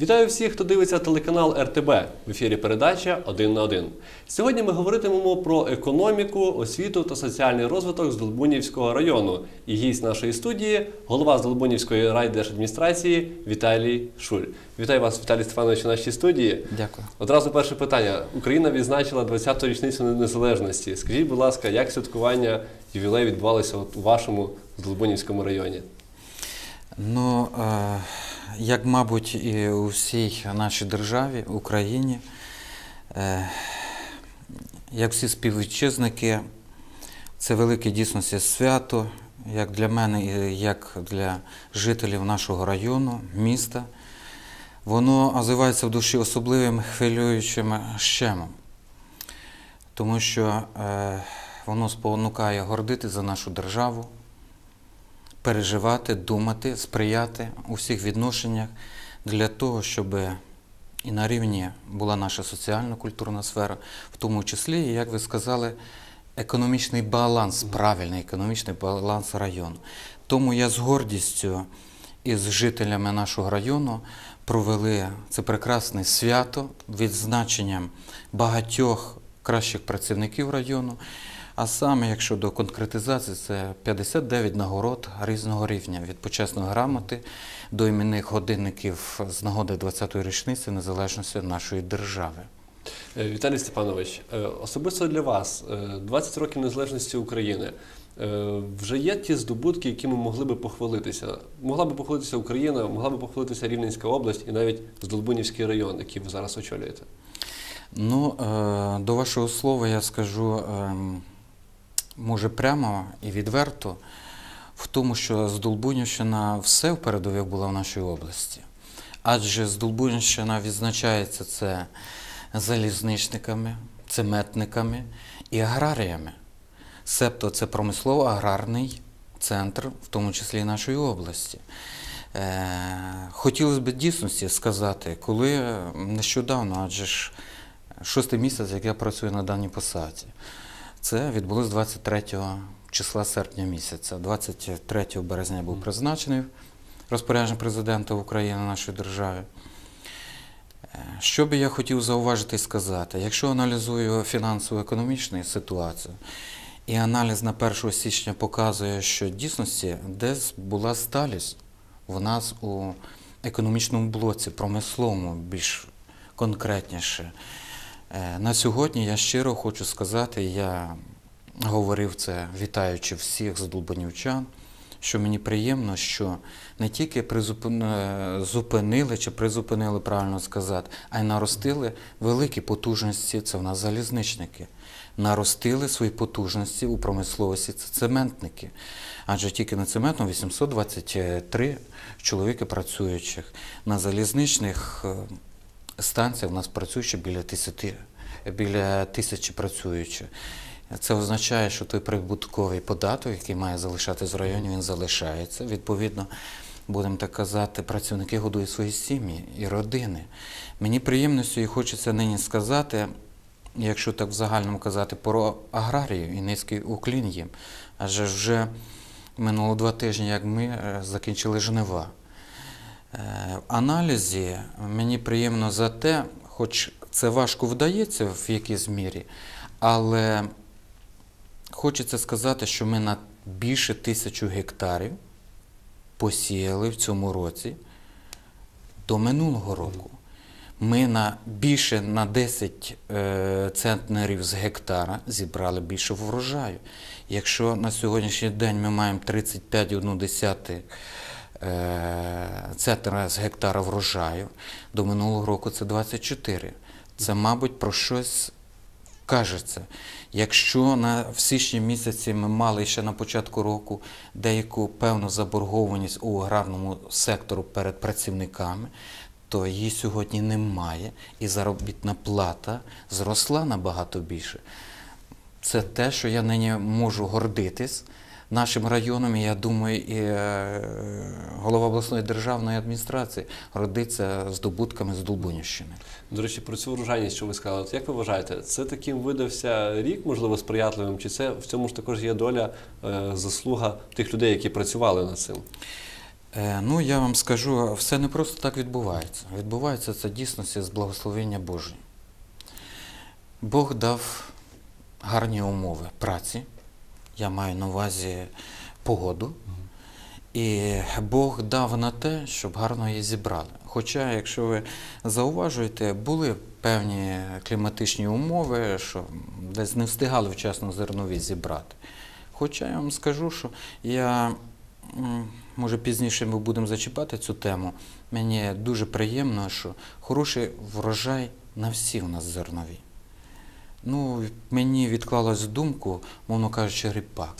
Вітаю всіх, хто дивиться телеканал РТБ в ефірі передача «Один на один». Сьогодні ми говоритимемо про економіку, освіту та соціальний розвиток з Долбунівського району. І гість нашої студії голова з Долбунівської райдержадміністрації Віталій Шуль. Вітаю вас, Віталій Стефанович, у нашій студії. Дякую. Одразу перше питання. Україна відзначила 20-ту річницю незалежності. Скажіть, будь ласка, як святкування ювілею відбувалося у вашому Долбунівському районі? Ну, е, як, мабуть, і у всій нашій державі, Україні, е, як всі співвітчизники, це велике дійсності свято, як для мене, як для жителів нашого району, міста. Воно озивається в душі особливим хвилюючим щемом, тому що е, воно спонукає гордити за нашу державу переживати, думати, сприяти у всіх відношеннях для того, щоб і на рівні була наша соціально-культурна сфера, в тому числі, як ви сказали, економічний баланс, правильний економічний баланс району. Тому я з гордістю із жителями нашого району провели це прекрасне свято відзначенням багатьох кращих працівників району. А саме, якщо до конкретизації, це 59 нагород різного рівня від почесної грамоти до іменних годинників з нагоди 20-ї річниці незалежності нашої держави. Е, Віталій Степанович, е, особисто для вас е, 20 років незалежності України. Е, Вже є ті здобутки, якими могли би похвалитися. Могла би похвалитися Україна, могла би похвалитися Рівненська область і навіть Здолбунівський район, який ви зараз очолюєте. Ну, е, до вашого слова я скажу, ем, може, прямо і відверто, в тому, що Здолбунівщина все в передових була в нашій області. Адже Здолбунівщина відзначається це залізничниками, цементниками і аграріями. Себто це промислово-аграрний центр, в тому числі і нашої області. Е, хотілося б дійсності сказати, коли нещодавно, адже ж шостий місяць, як я працюю на даній посаді, це відбулося 23 числа серпня місяця. 23 березня був призначений розпорядженням президента України нашої держави. Е, Що би я хотів зауважити і сказати, якщо аналізую фінансово-економічну ситуацію, і аналіз на 1 січня показує, що в дійсності десь була сталість в нас у економічному блоці, промисловому, більш конкретніше. Е, На сьогодні я щиро хочу сказати, я говорив це, вітаючи всіх здолбанівчан, що мені приємно, що не тільки е, зупинили чи призупинили, правильно сказати, а й наростили великі потужності, це в нас залізничники. Наростили свої потужності у промисловості, це цементники. Адже тільки на цементну 823 чоловіки працюючих. На залізничних станціях в нас працює ще біля 10, біля тисячі працюючих. Це означає, що той прибутковий податок, який має залишатись в районі, він залишається. Відповідно, будемо так казати, працівники годують свої сім'ї і родини. Мені приємністю і хочеться нині сказати, якщо так в загальному казати, про аграрію і низький уклін їм. Адже вже минуло два тижні, як ми е, закінчили жнива. Е, В аналізі мені приємно за те, хоч це важко вдається в якійсь мірі, але хочеться сказати, що ми на більше тисячу гектарів посіяли в цьому році до минулого року. Ми на більше на 10 е, центнерів з гектара зібрали більше врожаю. Якщо на сьогоднішній день ми маємо 35,1 е, центнера з гектара врожаю, до минулого року це 24. Це, мабуть, про щось кажеться. Якщо на в січні місяці ми мали ще на початку року деяку певну заборгованість у аграрному сектору перед працівниками, то її сьогодні немає, і заробітна плата зросла набагато більше. Це те, що я нині можу гордитись нашим районом, і я думаю, і е, голова обласної державної адміністрації гордиться здобутками з Долбунівщини. До речі, про цю врожайність, що ви сказали, як ви вважаєте, це таким видався рік, можливо, сприятливим, чи це в цьому ж також є доля е, заслуга тих людей, які працювали над цим? Е, Ну, я вам скажу, все не просто так відбувається. Відбувається це дійсності з благословення Божої. Бог дав гарні умови праці. Я маю на увазі погоду. І Бог дав на те, щоб гарно її зібрали. Хоча, якщо ви зауважуєте, були певні кліматичні умови, що десь не встигали вчасно зернові зібрати. Хоча я вам скажу, що я, може пізніше ми будемо зачіпати цю тему, мені дуже приємно, що хороший врожай на всі у нас зернові. Ну, мені відклалось думку, мовно кажучи, ріпак.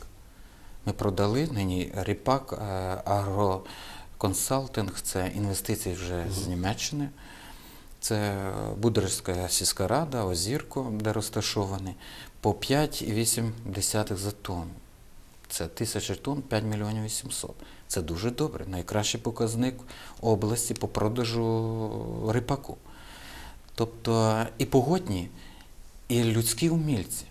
Ми продали нині ріпак е, агроконсалтинг, це інвестиції вже з Німеччини. Це Будерська сільська рада, Озірко, де розташований, по 5,8 за тонну. Це тисяча тонн 5 мільйонів 800. Це дуже добре. Найкращий показник області по продажу рипаку. Тобто і погодні, і людські умільці.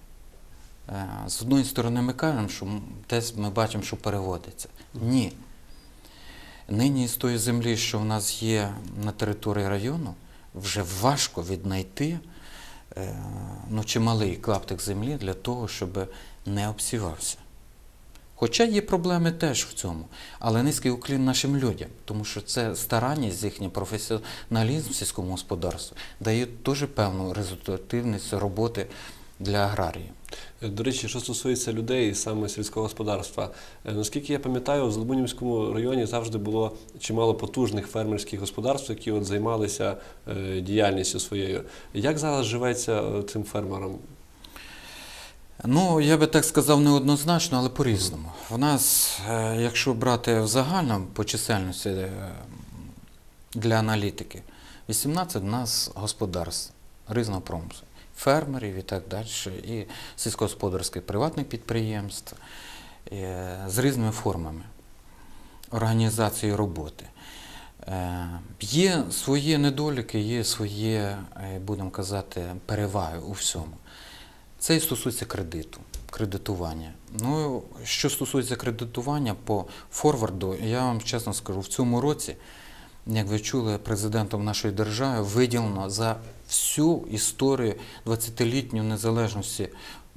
Е, З одної сторони, ми кажемо, що десь ми бачимо, що переводиться. Ні. Нині з тої землі, що в нас є на території району, вже важко віднайти е, ну, чималий клаптик землі для того, щоб не обсівався. Хоча є проблеми теж в цьому, але низький уклін нашим людям, тому що це старанність, їхній професіоналізм в сільському господарстві дає дуже певну результативність роботи для аграрії. До речі, що стосується людей саме сільського господарства, е, наскільки я пам'ятаю, в Злобунівському районі завжди було чимало потужних фермерських господарств, які от займалися е, діяльністю своєю. Як зараз живеться е, цим фермерам? Ну, я би так сказав неоднозначно, але по-різному. В нас, е, якщо брати в загальному по чисельності е, для аналітики, 18 в нас господарств різного промислу, фермерів і так далі, і сільськогосподарських приватних підприємств е, з різними формами організації роботи. Є свої недоліки, є свої, будемо казати, переваги у всьому. Це і стосується кредиту, кредитування. Ну, що стосується кредитування по форварду, я вам чесно скажу, в цьому році, як ви чули, президентом нашої держави виділено за всю історію 20-літньої незалежності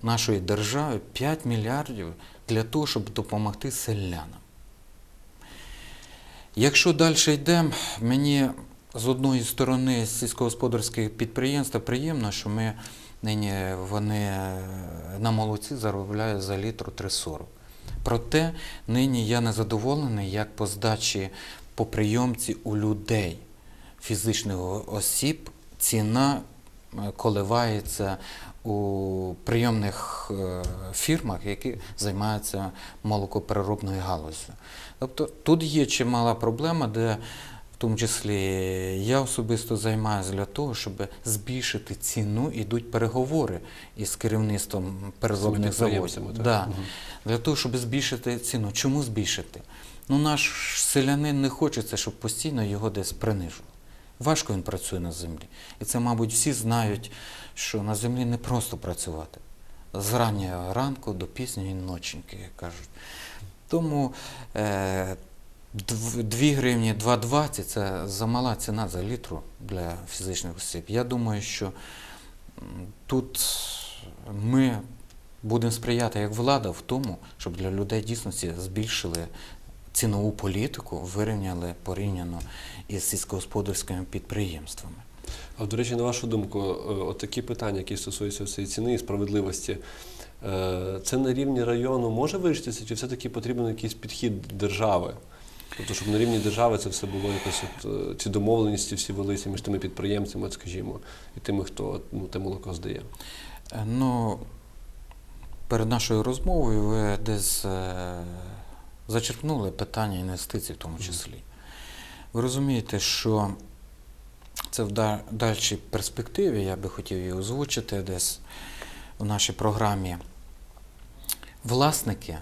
нашої держави 5 мільярдів для того, щоб допомогти селянам. Якщо далі йдемо, мені з одної сторони сільськогосподарських підприємств приємно, що ми нині вони на молоці заробляють за літр 3,40. Проте нині я не задоволений, як по здачі по прийомці у людей, фізичних осіб, ціна е, коливається у прийомних е, фірмах, які займаються молокопереробною галузю. Тобто тут є чимала проблема, де тому числі я особисто займаюся для того, щоб збільшити ціну, ідуть переговори із керівництвом переробних заводів. Да. Мгм. Для того, щоб збільшити ціну. Чому збільшити? Ну, наш селянин не хочеться, щоб постійно його десь принижували. Важко він працює на землі. І це, мабуть, всі знають, що на землі не просто працювати. З раннього ранку до пізньої ноченьки, як кажуть. Тому е, 2 гривні 2,20 це замала ціна за літру для фізичних осіб. Я думаю, що тут ми будемо сприяти як влада в тому, щоб для людей дійсно збільшили цінову політику, вирівняли порівняно із сільськогосподарськими підприємствами. А до речі, на вашу думку, е, от такі питання, які стосуються цієї ціни і справедливості, е, це на рівні району може вирішитися, чи все-таки потрібен якийсь підхід держави? Тобто, щоб на рівні держави це все було якось от, е, ці домовленості всі велися між тими підприємцями, от, скажімо, і тими, хто ну, те молоко здає. Е, Ну, перед нашою розмовою ви десь е, зачерпнули питання інвестицій в тому числі. Ви розумієте, що це в дальшій перспективі, я би хотів її озвучити десь в нашій програмі. Власники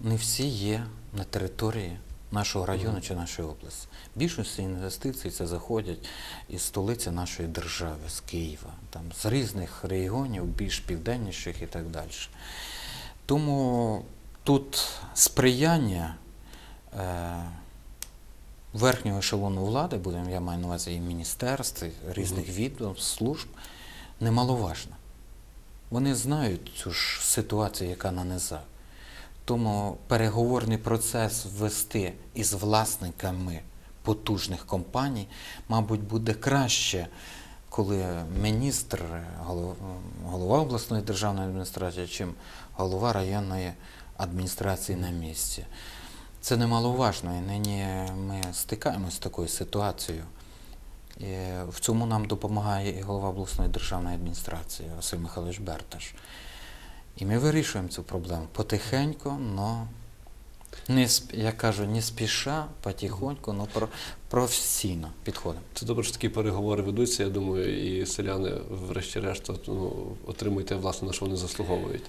не всі є на території нашого району чи нашої області. Більшість інвестицій це заходять із столиці нашої держави, з Києва, там, з різних регіонів, більш південніших і так далі. Тому тут сприяння е, верхнього ешелону влади, будемо, я маю на увазі і міністерств, і різних відомств, служб, немаловажна. Вони знають цю ж ситуацію, яка на низах. Тому переговорний процес ввести із власниками потужних компаній, мабуть, буде краще, коли міністр, голова, обласної державної адміністрації, чим голова районної адміністрації на місці. Це немаловажно, і нині ми стикаємося з такою ситуацією. І в цьому нам допомагає і голова обласної державної адміністрації Василь Михайлович Берташ. І ми вирішуємо цю проблему потихеньку, но не, я кажу, не спіша, потихоньку, але про, професійно підходимо. Це добре, що такі переговори ведуться. Я думаю, і селяни, врешті-решт, ну, отримують те, власне, на що вони заслуговують.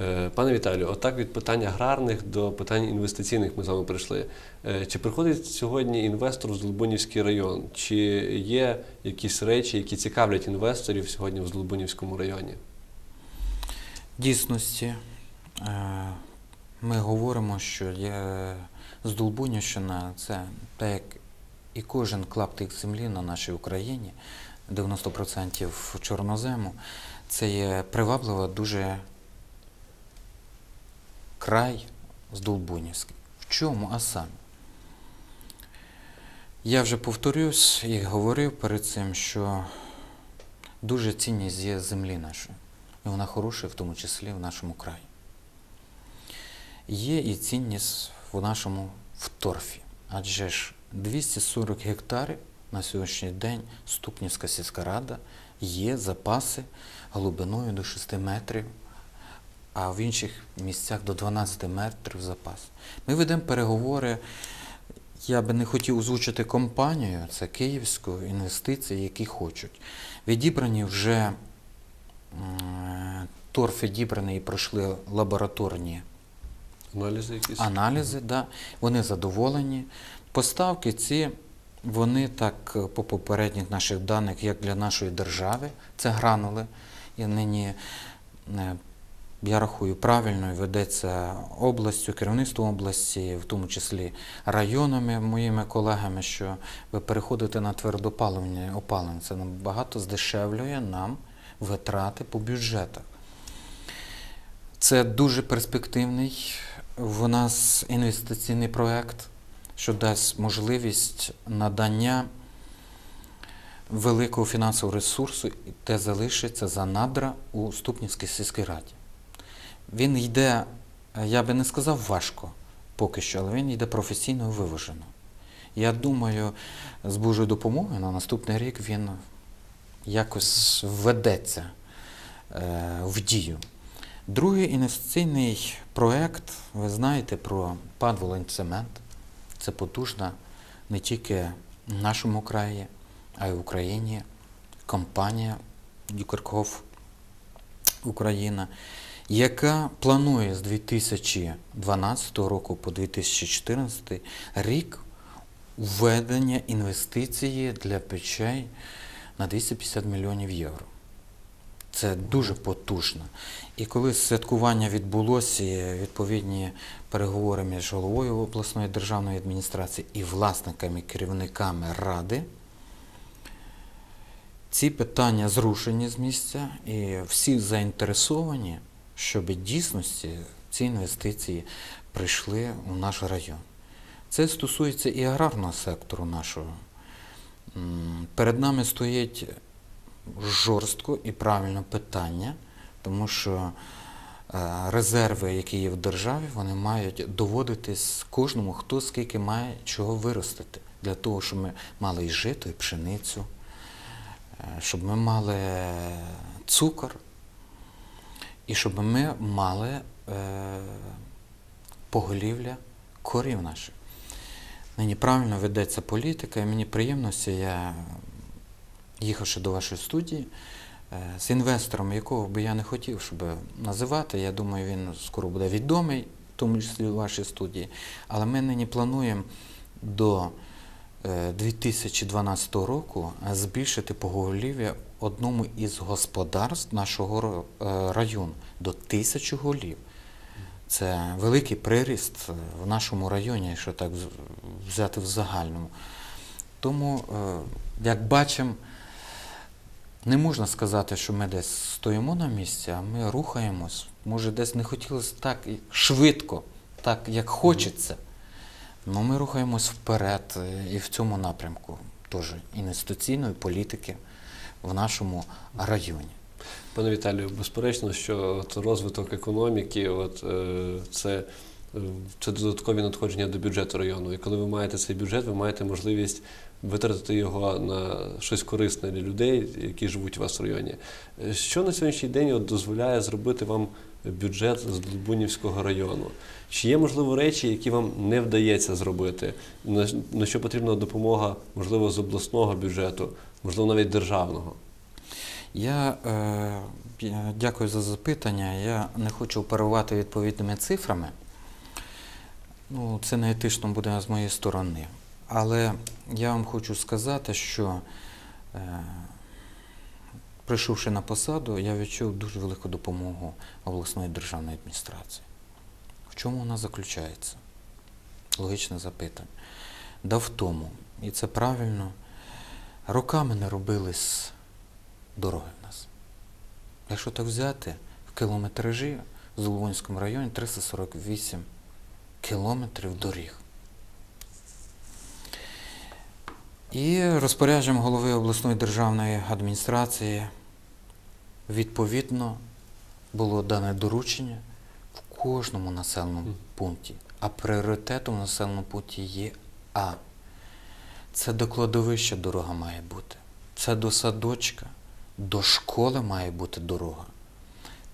Е, Пане Віталію, отак від питань аграрних до питань інвестиційних ми з вами прийшли. Е, Чи приходить сьогодні інвестор в Здолбунівський район? Чи є якісь речі, які цікавлять інвесторів сьогодні в Здолбунівському районі? Дійсності е, ми говоримо, що є Здолбунівщина це так як і кожен клаптик землі на нашій Україні, 90% чорнозему, це є приваблива дуже край Здолбунівський. В чому, а саме? Я вже повторюсь і говорив перед цим, що дуже цінність є землі нашої. І вона хороша, в тому числі в нашому краї. Є і цінність в нашому в торфі. Адже ж 240 гектарів на сьогоднішній день Ступнівська сільська рада є запаси глибиною до 6 метрів, а в інших місцях до 12 метрів запас. Ми ведемо переговори. Я би не хотів озвучити компанію, це київську інвестиції, які хочуть. Відібрані вже торф відібраний і пройшли лабораторні Аналізи якісь? аналізи, да, вони задоволені. Поставки ці, вони так е, по попередніх наших даних, як для нашої держави, це гранули. І нині, е, я рахую, правильно ведеться областю, керівництвом області, в тому числі районами, моїми колегами, що ви переходите на твердопаливне опалення. Це набагато здешевлює нам витрати по бюджетах. Це дуже перспективний в нас інвестиційний проект, що дасть можливість надання великого фінансового ресурсу, те залишиться за надра у Ступнівській сільській раді. Він йде, я би не сказав важко поки що, але він йде професійно і виважено. Я думаю, з Божою допомогою на наступний рік він якось введеться е, в дію. Другий інвестиційний проект, ви знаєте про ПАД «Волиньцемент». Це потужна не тільки в нашому краї, а й в Україні компанія Дюкерков Україна, яка планує з 2012 року по 2014 рік введення інвестиції для печей на 250 мільйонів євро. Це дуже потужно. І коли святкування відбулося, відповідні переговори між головою обласної державної адміністрації і власниками, керівниками ради, ці питання зрушені з місця, і всі заінтересовані, щоб дійсності ці інвестиції прийшли у наш район. Це стосується і аграрного сектору нашого. Перед нами стоїть жорстко і правильно питання, тому що е, резерви, які є в державі, вони мають доводитись кожному, хто скільки має чого виростити, для того, щоб ми мали і жито, і пшеницю, е, щоб ми мали цукор, і щоб ми мали е, поголів'я корів наших. Нині правильно ведеться політика, і мені приємно, що я, їхавши до вашої студії, е, з інвестором, якого би я не хотів, щоб називати, я думаю, він скоро буде відомий, в тому числі у вашій студії. Але ми нині плануємо до е, 2012 року е, збільшити поголів'я одному із господарств нашого е, району до тисячі голів. Це великий приріст е, в нашому районі, якщо так взяти в загальному. Тому, е, як бачимо, не можна сказати, що ми десь стоїмо на місці, а ми рухаємось. Може, десь не хотілося так швидко, так як хочеться. Але ми рухаємось вперед е, і в цьому напрямку теж інвестиційної політики в нашому районі. Пане Віталію, безперечно, що от розвиток економіки, от, е, це, е, це додаткові надходження до бюджету району. І коли ви маєте цей бюджет, ви маєте можливість витратити його на щось корисне для людей, які живуть у вас в районі. Що на сьогоднішній день от, дозволяє зробити вам бюджет з Долбунівського району? Чи є, можливо, речі, які вам не вдається зробити, на що потрібна допомога, можливо, з обласного бюджету, можливо, навіть державного? Я е, дякую за запитання. Я не хочу оперувати відповідними цифрами. Ну, це не етично буде з моєї сторони. Але я вам хочу сказати, що е, прийшовши на посаду, я відчув дуже велику допомогу обласної державної адміністрації. В чому вона заключається? Логічне запитання. Да в тому, і це правильно, роками не робились дороги в нас. Якщо так взяти, в кілометражі в Золонському районі 348 кілометрів доріг. І розпорядженням голови обласної державної адміністрації відповідно було дане доручення в кожному населеному пункті. А пріоритетом в населеному пункті є А. Це до кладовища дорога має бути. Це до садочка, до школи має бути дорога.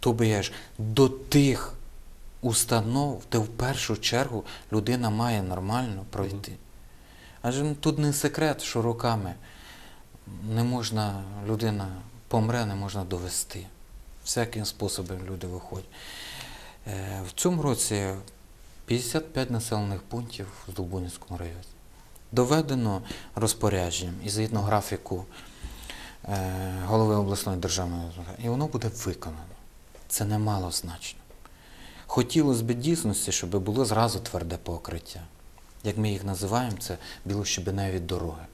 Тобто ж до тих установ, де в першу чергу людина має нормально пройти. Адже ну, тут не секрет, що роками не можна, людина помре, не можна довести. Всяким способом люди виходять. Е, В цьому році 55 населених пунктів в Долбунівському районі. Доведено розпорядженням і згідно графіку голови обласної державної і воно буде виконано. Це немало значно. Хотілося б дійсності, щоб було зразу тверде покриття. Як ми їх називаємо, це білощебеневі дороги.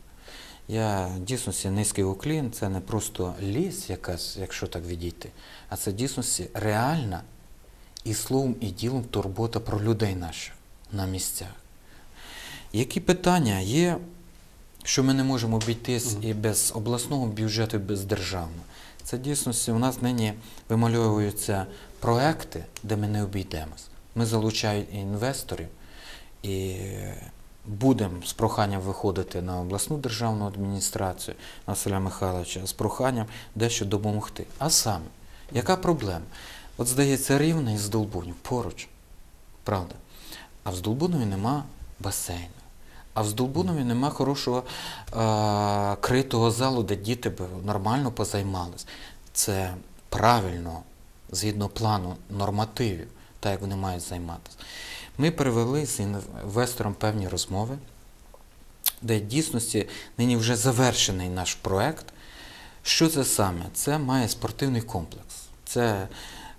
Я дійсності низький уклін, це не просто ліс якась, якщо так відійти, а це дійсності реальна і словом, і ділом турбота про людей наших на місцях. Які питання є, що ми не можемо обійтись і без обласного бюджету, і без державного? Це дійсності у нас нині вимальовуються проекти, де ми не обійдемось. Ми залучаємо інвесторів і будемо з проханням виходити на обласну державну адміністрацію Василя Михайловича з проханням дещо допомогти. А саме, яка проблема? От здається, рівне із Долбунів поруч, правда. А в Здолбунові нема басейну. А в Здолбунові нема хорошого е- критого залу, де діти б нормально позаймались. Це правильно, згідно плану нормативів, так як вони мають займатися. Ми перевели з інвестором певні розмови, де в дійсності нині вже завершений наш проект. Що це саме? Це має спортивний комплекс. Це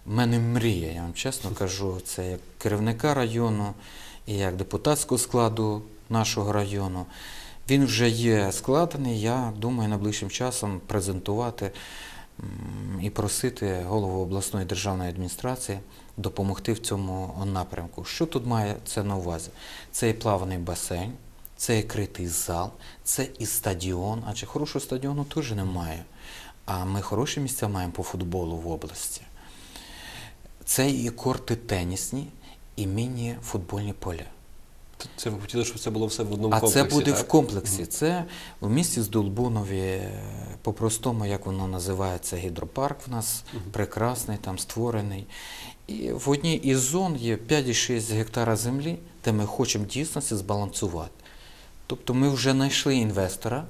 в мене мрія, я вам чесно кажу. Це як керівника району і як депутатського складу нашого району. Він вже є складений. Я думаю, найближчим часом презентувати і просити голову обласної державної адміністрації допомогти в цьому напрямку. Що тут має це на увазі? Це і плаваний басейн, це і критий зал, це і стадіон, адже хорошого стадіону теж немає. А ми хороші місця маємо по футболу в області. Це і корти тенісні, і міні-футбольні поля. Це ви хотіли, щоб це було все в одному А комплексі, це буде так? в комплексі. Це в місті Здолбунові, е, по-простому, як воно називається, гідропарк в нас прекрасний, там створений. І в одній із зон є 5,6 гектара землі, де ми хочемо дійсності збалансувати. Тобто ми вже знайшли інвестора.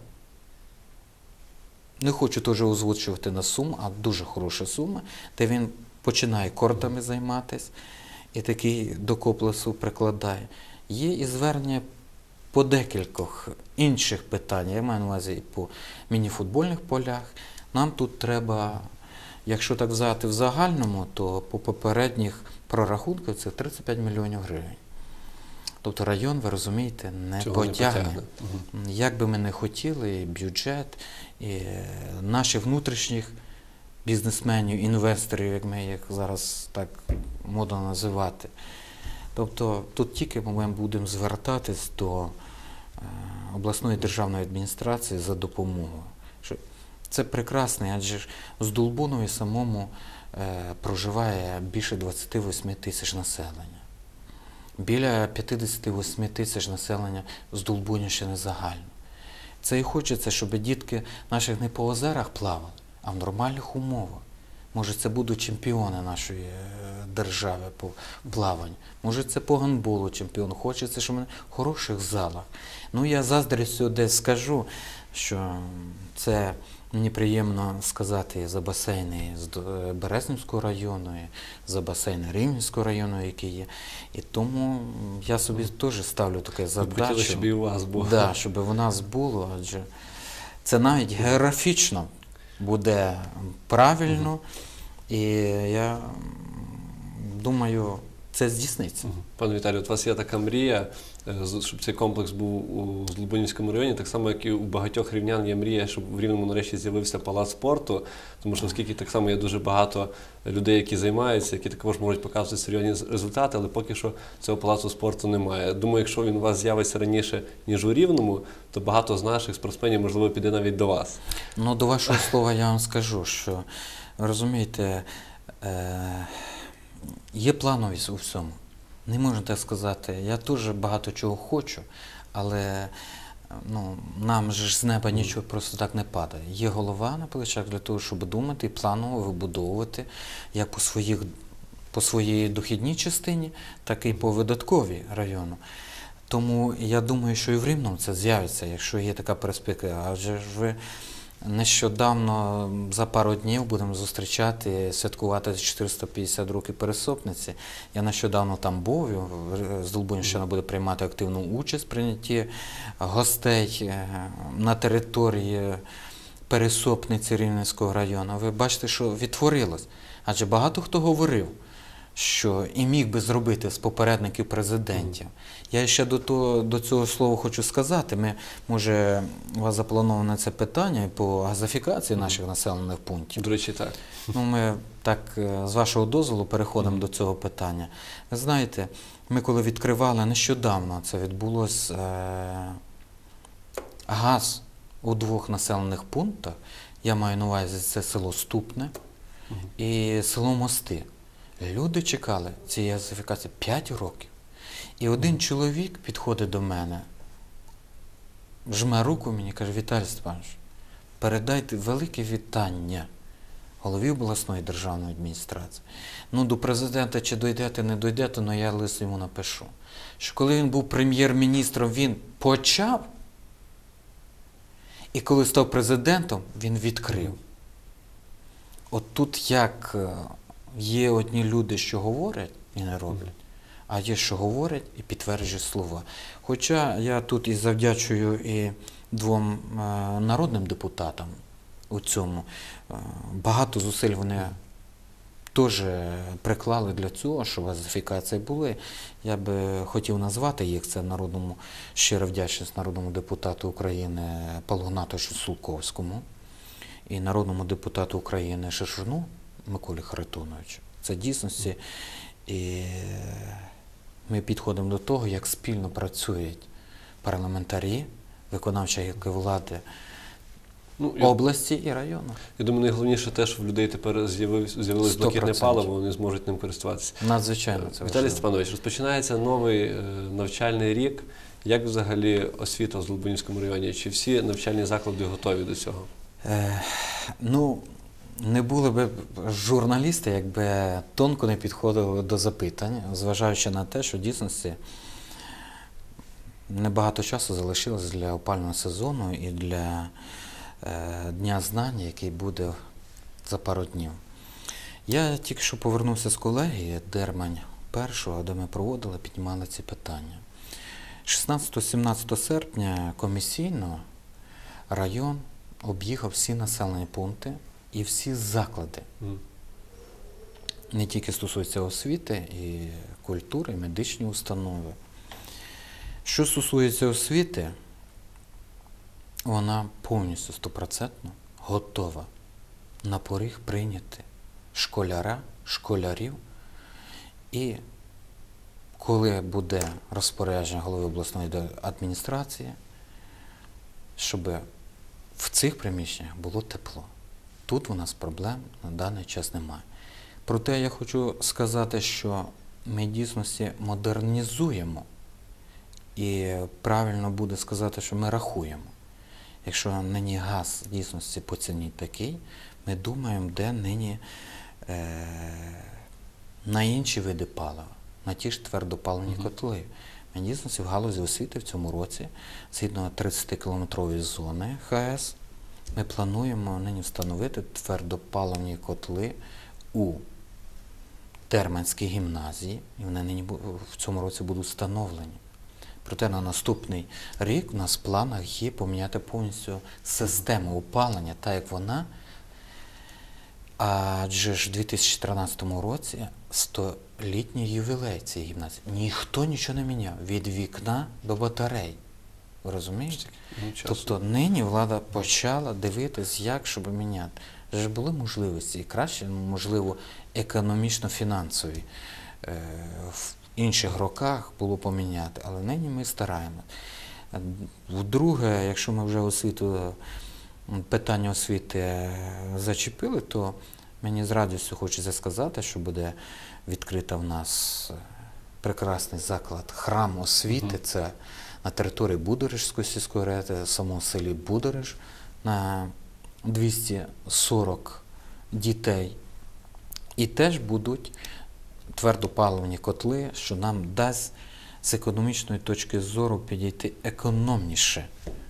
Не хочу теж озвучувати на суму, а дуже хороша сума, де він починає кортами займатися і такий до комплексу прикладає. Є і звернення по декількох інших питань. Я маю на увазі і по мініфутбольних полях. Нам тут треба, якщо так взяти в загальному, то по попередніх прорахунків це 35 мільйонів гривень. Тобто район, ви розумієте, не не потягне. потягне. Мгм. Як би ми не хотіли, і бюджет, і наших внутрішніх бізнесменів, інвесторів, як ми їх зараз так модно називати. Тобто тут тільки ми будемо звертатись до е, обласної державної адміністрації за допомогою. Це прекрасно, адже з Дулбунові самому е, проживає більше 28 тисяч населення. Біля 58 тисяч населення з Дулбунівщини загально. Це і хочеться, щоб дітки наших не по озерах плавали, а в нормальних умовах. Може, це будуть чемпіони нашої е, держави по плаванню. Може, це по гандболу чемпіон. Хочеться, щоб вони в хороших залах. Ну, я заздрістю десь скажу, що це мені приємно сказати за басейни з е, Березнівського району, за басейни Рівненського району, які є. І тому я собі теж ставлю таке задачу. хотіли, щоб і у вас було. Да, щоб у нас було, адже це навіть географічно буде правильно, і я думаю, це здійсниться. Пане Віталію, от у вас є така мрія, е, щоб цей комплекс був у Злобунівському районі, так само, як і у багатьох рівнян є мрія, щоб в Рівному нарешті з'явився палац спорту, тому що оскільки так само є дуже багато людей, які займаються, які також можуть показувати серйозні результати, але поки що цього палацу спорту немає. Думаю, якщо він у вас з'явиться раніше, ніж у Рівному, то багато з наших спортсменів, можливо, піде навіть до вас. Ну, до вашого слова я вам скажу, що розумієте, е, є плановість у всьому. Не можна так сказати. Я теж багато чого хочу, але ну, нам же ж з неба нічого просто так не падає. Є голова на плечах для того, щоб думати і планово вибудовувати як по своїх по своїй дохідній частині, так і по видатковій району. Тому я думаю, що і в Рівному це з'явиться, якщо є така перспектива. Адже ж ви нещодавно за пару днів будемо зустрічати, святкувати 450 років пересопниці. Я нещодавно там був, з Долбунівщина буде приймати активну участь в прийнятті гостей е, на території пересопниці Рівненського району. Ви бачите, що відтворилось. Адже багато хто говорив, що і міг би зробити з попередників президентів. Я ще до, того, до цього слова хочу сказати. Ми, може, у вас заплановане це питання по газифікації наших населених пунктів. До речі, так. Ну, ми так е, з вашого дозволу переходимо до цього питання. Ви знаєте, ми коли відкривали нещодавно, це відбулось е, газ у двох населених пунктах. Я маю на увазі це село Ступне і село Мости. Люди чекали цієї газифікації 5 років. І один чоловік підходить до мене, жме руку мені, каже, Віталій Степанович, передайте велике вітання голові обласної державної адміністрації. Ну, до президента чи дойдете, не дойдете, але я лист йому напишу. Що коли він був прем'єр-міністром, він почав, і коли став президентом, він відкрив. От тут як е, є одні люди, що говорять і не роблять, а є, що говорять і підтверджують слова. Хоча я тут і завдячую і двом е, народним депутатам у цьому. Е, Багато зусиль вони теж приклали для цього, щоб газифікації були. Я би хотів назвати їх, це народному щира вдячність народному депутату України Павлу Гнатовичу Сулковському і народному депутату України Шишину Миколі Харитоновичу. Це дійсності. І ми підходимо до того, як спільно працюють парламентарі, виконавча гілки влади Ну, я, області і району. я думаю, найголовніше те, що в людей тепер з'явилось блакитне паливо, вони зможуть ним користуватися. Надзвичайно це Віталій. Степанович, розпочинається новий е, навчальний рік. Як взагалі освіта в Злобунівському районі? Чи всі навчальні заклади готові до цього? Е, ну, не були б журналісти, якби тонко не підходили до запитань, зважаючи на те, що в дійсності небагато часу залишилось для опального сезону і для е, Дня знання, який буде за пару днів. Я тільки що повернувся з колегії Дермань першого, де ми проводили, піднімали ці питання. 16-17 серпня комісійно район об'їхав всі населені пункти і всі заклади. Не тільки стосується освіти, і культури, і медичні установи. Що стосується освіти, вона повністю стопроцентно готова на поріг прийняти школяра, школярів. І коли буде розпорядження голови обласної адміністрації, щоб в цих приміщеннях було тепло. Тут у нас проблем на даний час немає. Проте я хочу сказати, що ми дійсності модернізуємо, і правильно буде сказати, що ми рахуємо. Якщо нині газ в дійсності по ціні такий, ми думаємо, де нині е, на інші види палива, на ті ж твердопаливні котли. Ми дійсності в галузі освіти в цьому році, згідно 30-кілометрової зони ХС, ми плануємо нині встановити твердопаливні котли у Терменській гімназії, і вони нині в цьому році будуть встановлені. Проте на наступний рік у нас в планах є поміняти повністю систему опалення, так як вона. Адже ж в 2013 році столітній ювілей цієї гімназії. Ніхто нічого не міняв від вікна до батарей. Розумієте? Нічого Тобто нині влада почала дивитись, як щоб міняти. Ж були можливості і краще, можливо, економічно-фінансові. Е, В інших роках було поміняти, але нині ми стараємося. Вдруге, якщо ми вже освіту, питання освіти е, зачепили, то мені з радістю хочеться сказати, що буде відкрита в нас е, прекрасний заклад храм освіти. Це на території Будорежської сільської ради, в самому селі Будорож, на 240 дітей. І теж будуть твердопаливні котли, що нам дасть з економічної точки зору підійти економніше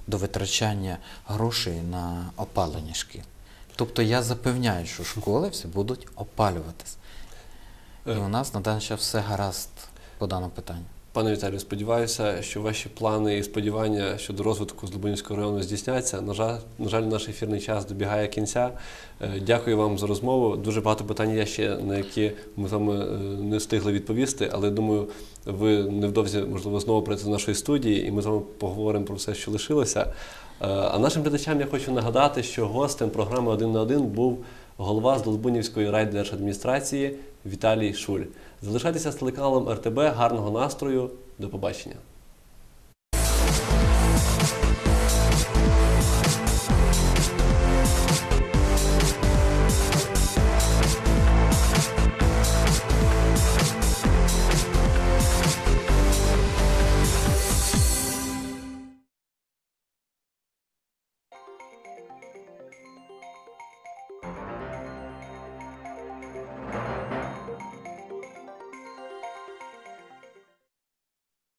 до витрачання грошей на опалення шкіл. Тобто я запевняю, що школи всі будуть опалюватись. І Е. у нас на даний час все гаразд по даному питанню. Пане Віталію, сподіваюся, що ваші плани і сподівання щодо розвитку Злобунівського району здійсняться. На жаль, на жаль, наш ефірний час добігає кінця. Е, Дякую вам за розмову. Дуже багато питань є ще, на які ми з вами е, не встигли відповісти, але думаю, ви невдовзі, можливо, знову прийдете до нашої студії, і ми з вами поговоримо про все, що лишилося. Е, А нашим глядачам я хочу нагадати, що гостем програми один на один був голова Здолбунівської райдержадміністрації Віталій Шуль. Залишайтеся з телеканалом РТБ. Гарного настрою. До побачення.